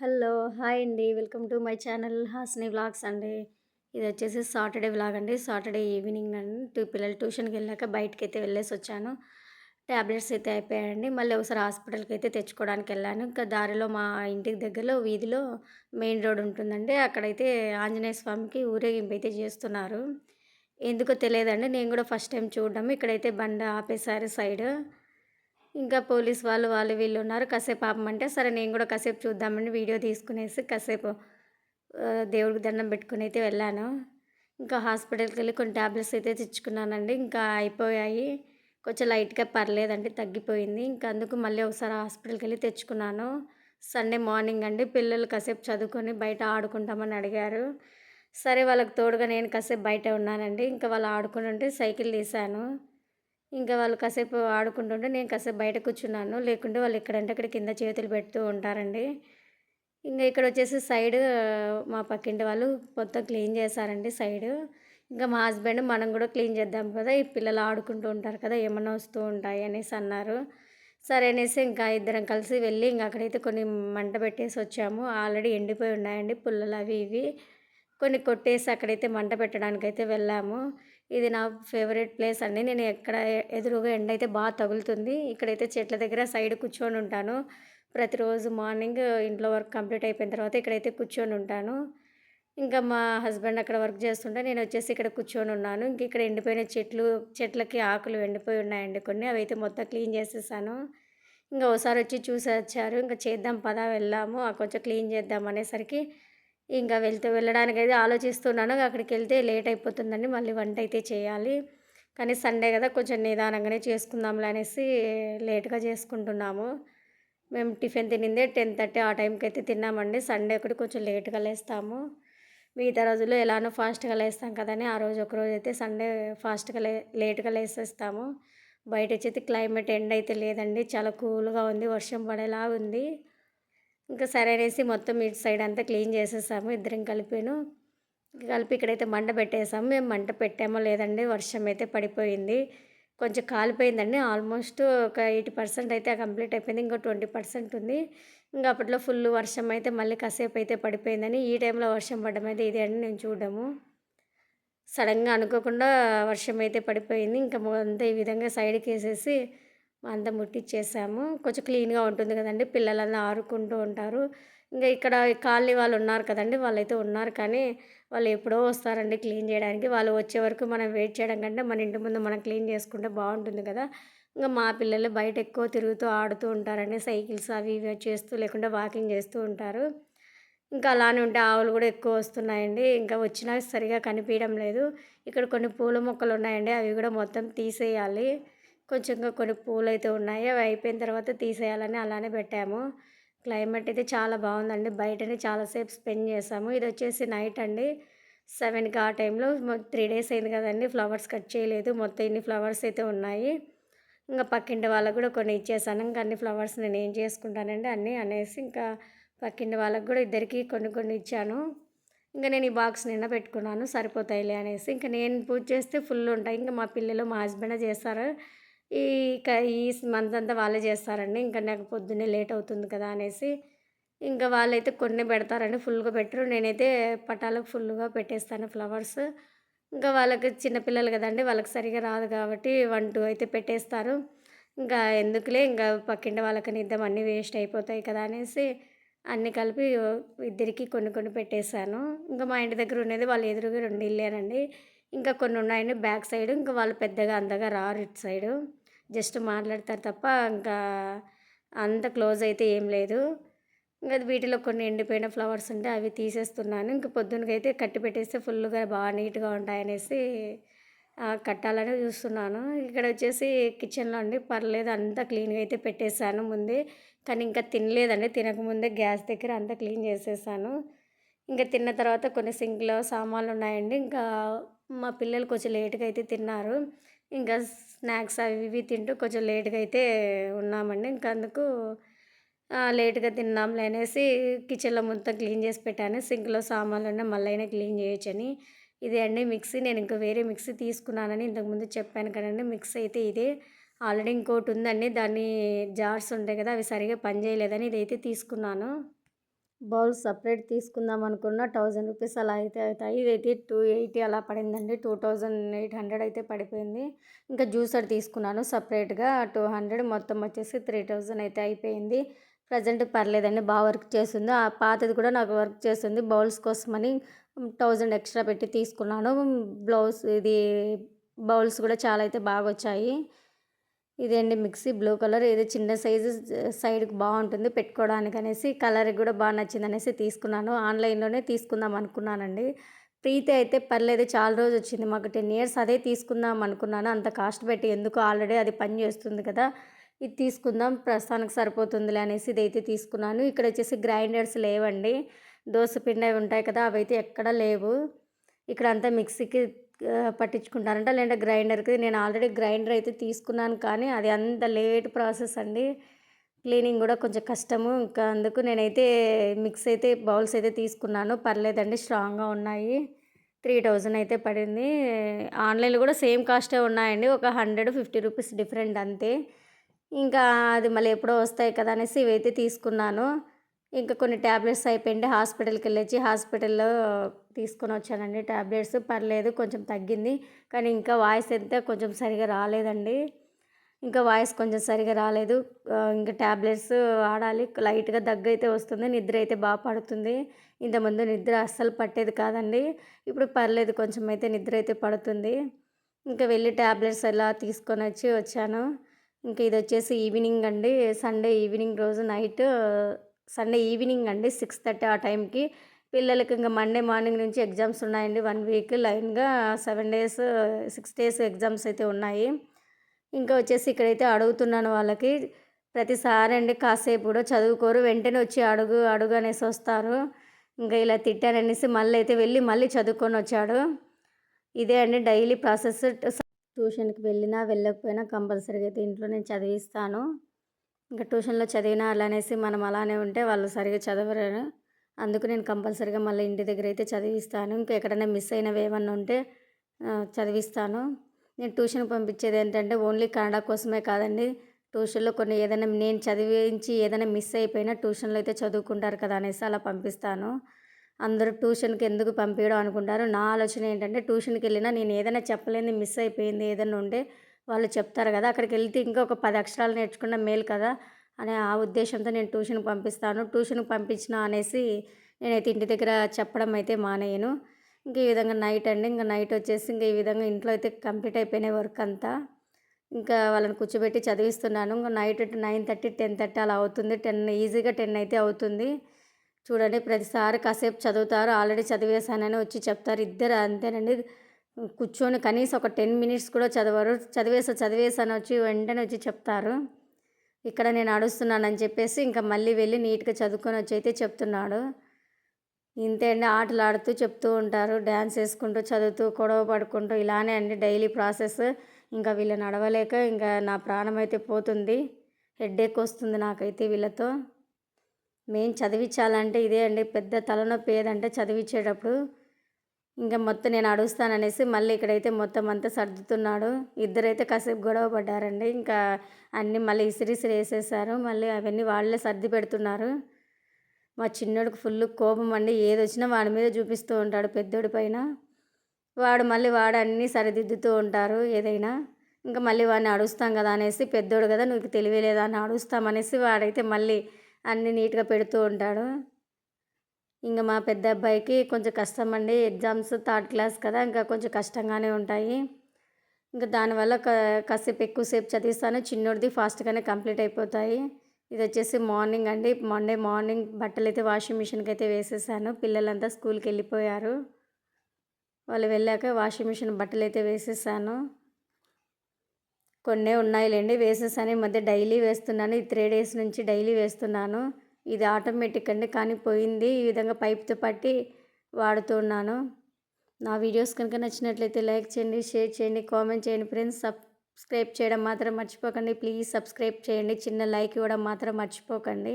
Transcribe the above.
Hello hi అండి. Welcome to my channel Hasni vlogs అండి. ఇది వచ్చేసి సాటర్డే వ్లాగ్ అండి. సాటర్డే ఈవినింగ్ అండి టూ పిల్లలు ట్యూషన్కి వెళ్ళాక బయటకి అయితే వెళ్ళేసి వచ్చాను. ట్యాబ్లెట్స్ అయితే అయిపోయాయండి. మళ్ళీ ఒకసారి హాస్పిటల్కి అయితే తెచ్చుకోవడానికి వెళ్ళాను. ఇంకా దారిలో మా ఇంటికి దగ్గరలో వీధిలో మెయిన్ రోడ్ ఉంటుందండి. అక్కడైతే ఆంజనేయ స్వామికి ఊరేగింపు అయితే చేస్తున్నారు. ఎందుకో తెలియదండి. నేను కూడా ఫస్ట్ టైం చూడడం. ఇక్కడైతే బండ ఆపేశారు సైడ్. ఇంకా పోలీస్ వాళ్ళు వాళ్ళు వీళ్ళు ఉన్నారు. కాసేపు ఆపమంటే సరే నేను కూడా కాసేపు చూద్దామని వీడియో తీసుకునేసి కాసేపు దేవుడికి దండం పెట్టుకుని అయితే వెళ్ళాను. ఇంకా హాస్పిటల్కి వెళ్ళి కొన్ని ట్యాబ్లెట్స్ అయితే తెచ్చుకున్నానండి. ఇంకా అయిపోయాయి. కొంచెం లైట్గా పర్లేదండి తగ్గిపోయింది. ఇంకా అందుకు మళ్ళీ ఒకసారి హాస్పిటల్కి వెళ్ళి తెచ్చుకున్నాను. సండే మార్నింగ్ అండి పిల్లలు కాసేపు చదువుకొని బయట ఆడుకుంటామని అడిగారు. సరే వాళ్ళకి తోడుగా నేను కాసేపు బయట ఉన్నానండి. ఇంకా వాళ్ళు ఆడుకుంటుంటే సైకిల్ తీశాను. ఇంకా వాళ్ళు కాసేపు ఆడుకుంటుంటే నేను కాసేపు బయట కూర్చున్నాను. లేకుంటే వాళ్ళు ఎక్కడంటే అక్కడ కింద చేతులు పెడుతూ ఉంటారండి. ఇంకా ఇక్కడ వచ్చేసి సైడ్ మా పక్కింటి వాళ్ళు మొత్తం క్లీన్ చేశారండి సైడ్. ఇంకా మా హస్బెండ్ మనం కూడా క్లీన్ చేద్దాం కదా ఈ పిల్లలు ఆడుకుంటూ ఉంటారు కదా ఏమన్నా వస్తూ ఉంటాయి అనేసి అన్నారు. సరే అనేసి ఇంకా ఇద్దరం కలిసి వెళ్ళి ఇంకా అక్కడైతే కొన్ని మంట పెట్టేసి వచ్చాము. ఆల్రెడీ ఎండిపోయి ఉన్నాయండి పుల్లలు అవి ఇవి. కొన్ని కొట్టేసి అక్కడైతే మంట పెట్టడానికైతే వెళ్ళాము. ఇది నా ఫేవరెట్ ప్లేస్ అండి. నేను ఎక్కడ ఎదురుగా ఎండ అయితే బాగా తగులుతుంది. ఇక్కడైతే చెట్ల దగ్గర సైడ్ కూర్చొని ఉంటాను. ప్రతిరోజు మార్నింగ్ ఇంట్లో వర్క్ కంప్లీట్ అయిపోయిన తర్వాత ఇక్కడైతే కూర్చొని ఉంటాను. ఇంకా మా హస్బెండ్ అక్కడ వర్క్ చేస్తుంటే నేను వచ్చేసి ఇక్కడ కూర్చొని ఉన్నాను. ఇంక ఇక్కడ ఎండిపోయిన చెట్లు చెట్లకి ఆకులు ఎండిపోయి ఉన్నాయండి కొన్ని. అవి అయితే మొత్తం క్లీన్ చేసేసాను. ఇంకా ఒకసారి వచ్చి చూసి వచ్చారు. ఇంకా చేద్దాం పదా వెళ్ళాము కొంచెం క్లీన్ చేద్దాం అనేసరికి ఇంకా వెళ్తూ వెళ్ళడానికి అయితే ఆలోచిస్తున్నాను అక్కడికి వెళ్తే లేట్ అయిపోతుందండి. మళ్ళీ వంట అయితే చేయాలి. కానీ సండే కదా కొంచెం నిదానంగానే చేసుకుందాంలే అనేసి లేట్గా చేసుకుంటున్నాము. మేము టిఫిన్ తినిందే టెన్ థర్టీ ఆ టైంకి అయితే తిన్నామండి. సండే ఒకటి కొంచెం లేట్గా లేస్తాము. మిగతా రోజుల్లో ఎలానో ఫాస్ట్గా లేస్తాం కదని ఆ రోజు ఒక రోజు అయితే సండే ఫాస్ట్గా లే లేట్గా లేసేస్తాము. బయట వచ్చేది క్లైమేట్ ఎండ్ అయితే లేదండి. చాలా కూల్గా ఉంది వర్షం పడేలా ఉంది. ఇంకా సరే అనేసి మొత్తం ఇటు సైడ్ అంతా క్లీన్ చేసేసాము ఇద్దరం కలిపాను. కలిపి ఇక్కడైతే మంట పెట్టేసాము. మేము మంట పెట్టామో లేదండి వర్షం అయితే పడిపోయింది. కొంచెం కాలిపోయిందండి ఆల్మోస్ట్ ఒక ఎయిటీ పర్సెంట్ అయితే కంప్లీట్ అయిపోయింది ఇంకో ట్వంటీ పర్సెంట్ ఉంది. ఇంకా అప్పట్లో ఫుల్ వర్షం అయితే మళ్ళీ కాసేపు అయితే పడిపోయిందని ఈ టైంలో వర్షం పడడం అయితే ఇదే అండి నేను చూడము సడన్గా అనుకోకుండా వర్షం అయితే పడిపోయింది ఇంకా అంతా ఈ విధంగా సైడ్కి వేసేసి అంతా ముట్టించేసాము కొంచెం క్లీన్గా ఉంటుంది కదండి పిల్లలందరూ ఆడుకుంటూ ఉంటారు. ఇంకా ఇక్కడ కాలనీ వాళ్ళు ఉన్నారు కదండి వాళ్ళైతే ఉన్నారు కానీ వాళ్ళు ఎప్పుడో వస్తారండి క్లీన్ చేయడానికి. వాళ్ళు వచ్చే వరకు మనం వెయిట్ చేయడం కంటే మన ఇంటి ముందు మనం క్లీన్ చేసుకుంటే బాగుంటుంది కదా. ఇంకా మా పిల్లలు బయట ఎక్కువ తిరుగుతూ ఆడుతూ ఉంటారండి సైకిల్స్ అవి ఇవి చేస్తూ లేకుంటే వాకింగ్ చేస్తూ ఉంటారు. ఇంకా అలానే ఉంటే ఆవులు కూడా ఎక్కువ వస్తున్నాయండి. ఇంకా వచ్చినా సరిగా కనిపించడం లేదు. ఇక్కడ కొన్ని పూల మొక్కలు ఉన్నాయండి అవి కూడా మొత్తం తీసేయాలి. కొంచెంగా కొన్ని పూలు అయితే ఉన్నాయి. అవి అయిపోయిన తర్వాత తీసేయాలని అలానే పెట్టాము. క్లైమేట్ అయితే చాలా బాగుందండి. బయటనే చాలాసేపు స్పెండ్ చేసాము. ఇది వచ్చేసి నైట్ అండి. సెవెన్కి ఆ టైంలో త్రీ డేస్ అయింది కదండి. ఫ్లవర్స్ కట్ చేయలేదు. మొత్తం ఇన్ని ఫ్లవర్స్ అయితే ఉన్నాయి. ఇంకా పక్కింటి వాళ్ళకు కూడా కొన్ని ఇచ్చేసాను. ఇంకా అన్ని ఫ్లవర్స్ నేను ఏం చేసుకుంటానండి అన్నీ అనేసి ఇంకా పక్కింటి వాళ్ళకి కూడా ఇద్దరికి కొన్ని కొన్ని ఇచ్చాను. ఇంకా నేను ఈ బాక్స్ నిన్న పెట్టుకున్నాను. సరిపోతాయిలే అనేసి. ఇంకా నేను పూజ చేస్తే ఫుల్ ఉంటాయి. ఇంకా మా పిల్లలు మా హస్బెండ్ చేస్తారు. ఈ ఈ మంత్ అంతా వాళ్ళే చేస్తారండి. ఇంకా నాకు పొద్దున్నే లేట్ అవుతుంది కదా అనేసి ఇంకా వాళ్ళైతే కొన్ని పెడతారండి. ఫుల్గా పెట్టరు. నేనైతే పటాలకు ఫుల్గా పెట్టేస్తాను ఫ్లవర్స్. ఇంకా వాళ్ళకి చిన్నపిల్లలు కదండి వాళ్ళకి సరిగా రాదు కాబట్టి వన్ టూ అయితే పెట్టేస్తారు. ఇంకా ఎందుకులే ఇంకా పక్కింటి వాళ్ళకని ఇద్దాం అన్నీ వేస్ట్ అయిపోతాయి కదా అనేసి అన్నీ కలిపి ఇద్దరికి కొన్ని కొన్ని పెట్టేశాను. ఇంకా మా ఇంటి దగ్గర ఉండేది వాళ్ళు ఎదురుగా రెండు ఇల్లేనండి. ఇంకా కొన్ని ఉన్నాయండి బ్యాక్ సైడ్. ఇంకా వాళ్ళు పెద్దగా అందగా రారు ఇటు సైడు. జస్ట్ మాట్లాడతారు తప్ప ఇంకా అంత క్లోజ్ అయితే ఏం లేదు. ఇంకా వీటిలో కొన్ని ఎండిపోయిన ఫ్లవర్స్ ఉంటే అవి తీసేస్తున్నాను. ఇంకా పొద్దునకైతే కట్టి పెట్టేస్తే ఫుల్గా బాగా నీట్గా ఉంటాయనేసి కట్టాలని చూస్తున్నాను. ఇక్కడ వచ్చేసి కిచెన్లో అండి పర్లేదు అంతా క్లీన్గా అయితే పెట్టేశాను ముందే కానీ ఇంకా తినలేదండి. తినకముందే గ్యాస్ దగ్గర అంతా క్లీన్ చేసేసాను. ఇంకా తిన్న తర్వాత కొన్ని సింక్లో సామాన్లు ఉన్నాయండి. ఇంకా మా పిల్లలు కొంచెం లేట్గా అయితే తిన్నారు. ఇంకా స్నాక్స్ అవి ఇవి తింటూ కొంచెం లేట్గా అయితే ఉన్నామండి. ఇంకా అందుకు లేట్గా తిన్నాంలే అనేసి కిచెన్లో మొత్తం క్లీన్ చేసి పెట్టాను. సింక్లో సామాన్లు ఉన్నాయి మళ్ళీ అయినా క్లీన్ చేయొచ్చని. ఇదే అండి మిక్సీ. నేను ఇంకా వేరే మిక్సీ తీసుకున్నానని ఇంతకుముందు చెప్పాను కదండి. మిక్సీ అయితే ఇదే. ఆల్రెడీ ఇంకోటి ఉందండి. దాన్ని జార్స్ ఉంటాయి కదా అవి సరిగా పనిచేయలేదని ఇదైతే తీసుకున్నాను. బౌల్ సపరేట్ తీసుకుందాం అనుకున్న థౌజండ్ రూపీస్ అలా అయితే అవుతాయి. ఇదైతే టూ ఎయిటీ అలా పడిందండి. టూ థౌజండ్ ఎయిట్ హండ్రెడ్ అయితే పడిపోయింది. ఇంకా జ్యూసర్ తీసుకున్నాను సపరేట్గా. టూ హండ్రెడ్ మొత్తం వచ్చేసి త్రీ థౌజండ్ అయితే అయిపోయింది. ప్రజెంట్ పర్లేదండి. బాగా వర్క్ చేస్తుంది. ఆ పాతది కూడా నాకు వర్క్ చేస్తుంది. బౌల్స్ కోసమని థౌజండ్ ఎక్స్ట్రా పెట్టి తీసుకున్నాను. బ్లౌజ్ ఇది బౌల్స్ కూడా చాలా అయితే బాగా వచ్చాయి. ఇదేంటి మిక్సీ బ్లూ కలర్ ఏదో చిన్న సైజు సైడ్కి బాగుంటుంది పెట్టుకోవడానికి అనేసి కలర్ కూడా బాగా నచ్చింది అనేసి తీసుకున్నాను. ఆన్లైన్లోనే తీసుకుందాం అనుకున్నానండి. ప్రీతి అయితే పర్లేదు చాలా రోజు వచ్చింది మాకు టెన్ ఇయర్స్ అదే తీసుకుందాం అనుకున్నాను. అంత కాస్ట్ పెట్టి ఎందుకు ఆల్రెడీ అది పని చేస్తుంది కదా ఇది తీసుకుందాం ప్రస్తుతానికి సరిపోతుందిలే అనేసి ఇదైతే తీసుకున్నాను. ఇక్కడ వచ్చేసి గ్రైండర్స్ లేవండి దోశ పిండి అవి ఉంటాయి కదా అవి అయితే ఎక్కడా లేవు. ఇక్కడ అంతా మిక్సీకి పట్టించుకుంటారంట. లేదంటే గ్రైండర్కి నేను ఆల్రెడీ గ్రైండర్ అయితే తీసుకున్నాను కానీ అది అంత లేట్ ప్రాసెస్ అండి. క్లీనింగ్ కూడా కొంచెం కష్టము. ఇంకా అందుకు నేనైతే మిక్స్ అయితే బౌల్స్ అయితే తీసుకున్నాను. పర్లేదండి స్ట్రాంగ్గా ఉన్నాయి. త్రీ థౌజండ్ అయితే పడింది. ఆన్లైన్లో కూడా సేమ్ కాస్టే ఉన్నాయండి. ఒక హండ్రెడ్ ఫిఫ్టీ రూపీస్ డిఫరెంట్ అంతే. ఇంకా అది మళ్ళీ ఎప్పుడో వస్తాయి కదా అనేసి ఇవైతే తీసుకున్నాను. ఇంకా కొన్ని ట్యాబ్లెట్స్ అయిపోయింది. హాస్పిటల్కి వెళ్ళొచ్చి హాస్పిటల్లో తీసుకొని వచ్చానండి. ట్యాబ్లెట్స్ పర్లేదు కొంచెం తగ్గింది. కానీ ఇంకా వాయిస్ అయితే కొంచెం సరిగా రాలేదండి. ఇంకా వాయిస్ కొంచెం సరిగా రాలేదు. ఇంకా ట్యాబ్లెట్స్ వాడాలి లైట్గా దగ్గు అయితే వస్తుంది. నిద్ర అయితే బాగా పడుతుంది. ఇంతకుముందు నిద్ర అస్సలు పట్టేది కాదండి. ఇప్పుడు పర్లేదు కొంచెం అయితే నిద్ర అయితే పడుతుంది. ఇంకా వెళ్ళి ట్యాబ్లెట్స్ ఎలా తీసుకొని వచ్చి వచ్చాను. ఇంకా ఇది వచ్చేసి ఈవినింగ్ అండి. సండే ఈవినింగ్ రోజు నైట్ సండే ఈవినింగ్ అండి సిక్స్ థర్టీ ఆ టైంకి. పిల్లలకి ఇంకా మండే మార్నింగ్ నుంచి ఎగ్జామ్స్ ఉన్నాయండి. వన్ వీక్ లైన్గా seven days six days exams అయితే ఉన్నాయి. ఇంకా వచ్చేసి ఇక్కడైతే అడుగుతున్నాను వాళ్ళకి ప్రతిసారి అండి కాసేపు కూడా చదువుకోరు వెంటనే వచ్చి అడుగు అడుగు అనేసి వస్తారు. ఇంకా ఇలా తిట్టాననేసి మళ్ళీ అయితే వెళ్ళి మళ్ళీ చదువుకొని వచ్చాడు. ఇదే అండి డైలీ ప్రాసెస్. ట్యూషన్కి వెళ్ళినా వెళ్ళకపోయినా కంపల్సరీగా అయితే ఇంట్లో నేను చదివిస్తాను. ఇంకా ట్యూషన్లో చదివినా అలానేసి మనం అలానే ఉంటే వాళ్ళు సరిగా చదవరు అందుకు నేను కంపల్సరీగా మళ్ళీ ఇంటి దగ్గర అయితే చదివిస్తాను. ఇంకా ఎక్కడైనా మిస్ అయినవి ఏమన్నా ఉంటే చదివిస్తాను. నేను ట్యూషన్ పంపించేది ఏంటంటే ఓన్లీ కన్నడ కోసమే కాదండి. ట్యూషన్లో కొన్ని ఏదైనా నేను చదివించి ఏదైనా మిస్ అయిపోయినా ట్యూషన్లో అయితే చదువుకుంటారు కదా అనేసి అలా పంపిస్తాను. అందరూ ట్యూషన్కి ఎందుకు పంపించడం అనుకుంటారు? నా ఆలోచన ఏంటంటే ట్యూషన్కి వెళ్ళినా నేను ఏదైనా చెప్పలేని మిస్ అయిపోయింది ఏదైనా ఉంటే వాళ్ళు చెప్తారు కదా అక్కడికి వెళ్తే ఇంకొక పది అక్షరాలు నేర్చుకున్న మేలు కదా అనే ఆ ఉద్దేశంతో నేను ట్యూషన్కి పంపిస్తాను. ట్యూషన్కి పంపించిన అనేసి నేనైతే ఇంటి దగ్గర చెప్పడం అయితే మానేయను. ఇంకా ఈ విధంగా నైట్ అండి. ఇంకా నైట్ వచ్చేసి ఇంకా ఈ విధంగా ఇంట్లో అయితే కంప్లీట్ అయిపోయినాయి వర్క్ అంతా. ఇంకా వాళ్ళని కూర్చోబెట్టి చదివిస్తున్నాను. ఇంకా night nine thirty ten thirty అలా అవుతుంది. టెన్ ఈజీగా టెన్ అయితే అవుతుంది. చూడండి ప్రతిసారి కాసేపు చదువుతారు. ఆల్రెడీ చదివేశానని వచ్చి చెప్తారు. ఇద్దరు అంతేనండి. కూర్చొని కనీసం ఒక టెన్ మినిట్స్ కూడా చదవరు. చదివేసా చదివేసాను వచ్చి వెంటనే వచ్చి చెప్తారు. ఇక్కడ నేను అడుస్తున్నానని చెప్పేసి ఇంకా మళ్ళీ వెళ్ళి నీట్గా చదువుకొని వచ్చి అయితే చెప్తున్నాడు. ఇంతే అండి. ఆటలు ఆడుతూ చెప్తూ ఉంటారు. డ్యాన్స్ వేసుకుంటూ చదువుతూ గొడవ పడుకుంటూ ఇలానే అండి డైలీ ప్రాసెస్. ఇంకా వీళ్ళు నడవలేక ఇంకా నా ప్రాణం అయితే పోతుంది. హెడ్ఏక్ వస్తుంది నాకైతే వీళ్ళతో. మెయిన్ చదివించాలంటే ఇదే అండి. పెద్ద తలనొప్పి ఏదంటే చదివించేటప్పుడు ఇంకా మొత్తం నేను అడుగుతాననేసి మళ్ళీ ఇక్కడైతే మొత్తం అంతా సర్దుతున్నాడు. ఇద్దరైతే కాసేపు గొడవ పడ్డారండి. ఇంకా అన్నీ మళ్ళీ ఇసిరిసిరి వేసేసారు. మళ్ళీ అవన్నీ వాళ్ళే సర్ది పెడుతున్నారు. మా చిన్నోడికి ఫుల్ కోపం అండి. ఏది వచ్చినా వాడి మీద చూపిస్తూ ఉంటాడు పెద్దోడి పైన. వాడు మళ్ళీ వాడు అన్నీ సరిదిద్దుతూ ఉంటారు ఏదైనా. ఇంకా మళ్ళీ వాడిని అడుస్తాం కదా అనేసి పెద్దోడు కదా నువ్వు తెలియలేదా అని అడుస్తామనేసి వాడైతే మళ్ళీ అన్నీ నీట్గా పెడుతూ ఉంటాడు. ఇంకా మా పెద్ద అబ్బాయికి కొంచెం కష్టం అండి ఎగ్జామ్స్ థర్డ్ క్లాస్ కదా ఇంకా కొంచెం కష్టంగానే ఉంటాయి. ఇంకా దానివల్ల కాసేపు ఎక్కువసేపు చదివిస్తాను. చిన్నోడిది ఫాస్ట్గానే కంప్లీట్ అయిపోతాయి. ఇది వచ్చేసి మార్నింగ్ అండి. మండే మార్నింగ్ బట్టలు అయితే వాషింగ్ మిషన్కి అయితే వేసేసాను. పిల్లలంతా స్కూల్కి వెళ్ళిపోయారు. వాళ్ళు వెళ్ళాక వాషింగ్ మిషన్ బట్టలు అయితే వేసేసాను. కొన్నే ఉన్నాయిలేండి. వేసేసాను. ఈ మధ్య డైలీ వేస్తున్నాను. ఈ త్రీ డేస్ నుంచి డైలీ వేస్తున్నాను. ఇది ఆటోమేటిక్ అండి. కానీ పోయింది. ఈ విధంగా పైప్తో పట్టి వాడుతున్నాను నా వీడియోస్ కనుక నచ్చినట్లయితే లైక్ చేయండి షేర్ చేయండి కామెంట్ చేయండి. ఫ్రెండ్స్ సబ్స్క్రైబ్ చేయడం మాత్రం మర్చిపోకండి. ప్లీజ్ సబ్స్క్రైబ్ చేయండి. చిన్న లైక్ ఇవ్వడం మాత్రం మర్చిపోకండి.